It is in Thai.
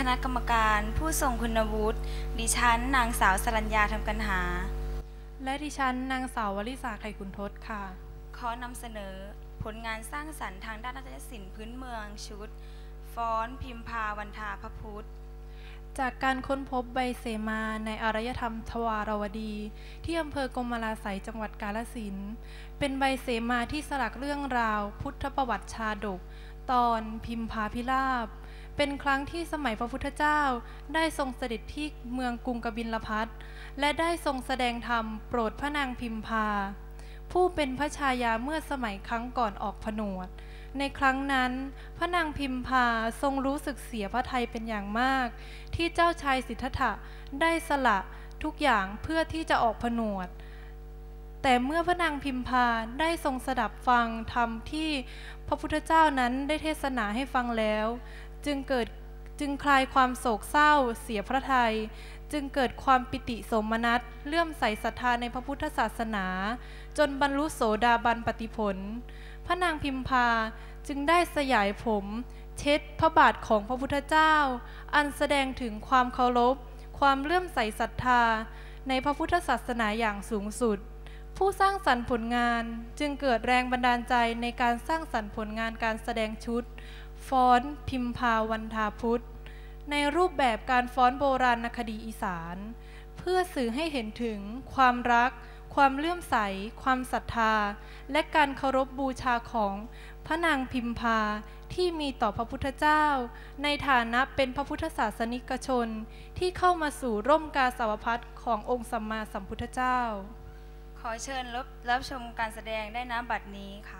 กรรมการ ผู้ทรงคุณวุฒิ ดิฉัน นางสาวสรัญญาทำกันหา และดิฉัน นางสาววลิสาไข่ขุนทศค่ะ ขอนำเสนอผลงานสร้างสรรค์ทางด้านนาฏศิลป์พื้นเมืองชุด ฟ้อนพิมพาวันทาพระพุทธจากการค้นพบใบเสมาในอารยธรรมทวารวดี ที่อำเภอกรมลาไสยจังหวัดกาฬสินธุ์เป็นใบเสมาที่สลักเรื่องราว พุทธประวัติชาดก ตอนพิมพาพิราบ เป็นครั้งที่สมัยพระพุทธเจ้าได้ทรงเสด็จที่เมืองกรุงกบิลพัทและได้ทรงแสดงธรรมโปรดพระนางพิมพา ผู้เป็นพระชายาเมื่อสมัยครั้งก่อนออกผนวด ในครั้งนั้น พระนางพิมพาทรงรู้สึกเสียพระทัยเป็นอย่างมาก ที่เจ้าชายสิทธัตถะได้สละทุกอย่างเพื่อที่จะออกผนวดแต่เมื่อพระนางพิมพาได้ทรงสดับฟังธรรมที่พระพุทธเจ้านั้นได้เทศนาให้ฟังแล้ว จึงเกิดจึงคลายความโศกเศร้าเสียพระทัยจึงเกิดความปิติสมนัสเลื่อมใสศรัทธาในพระพุทธศาสนา จนบรรลุโสดาบันปติผล พระนางพิมพาจึงได้สยายผม เช็ดพระบาทของพระพุทธเจ้า อันแสดงถึงความเคารพ ความเลื่อมใสศรัทธา ในพระพุทธศาสนาอย่างสูงสุด ผู้สร้างสรรค์ผลงานจึงเกิดแรงบันดาลใจในการสร้างสรรค์ผลงานการแสดงชุด ฟ้อนพิมพาวันทาพุทธในรูปแบบการฟ้อนโบราณคดีอีสาน เพื่อสื่อให้เห็นถึงความรัก ความเลื่อมใส ความศรัทธา และการเคารพบูชาของพระนางพิมพาที่มีต่อพระพุทธเจ้า ในฐานะเป็นพระพุทธศาสนิกชนที่เข้ามาสู่ร่มกาสาวพัดขององค์สัมมาสัมพุทธเจ้า ขอเชิญรับรับชมการแสดงได้นะบัดนี้ค่ะ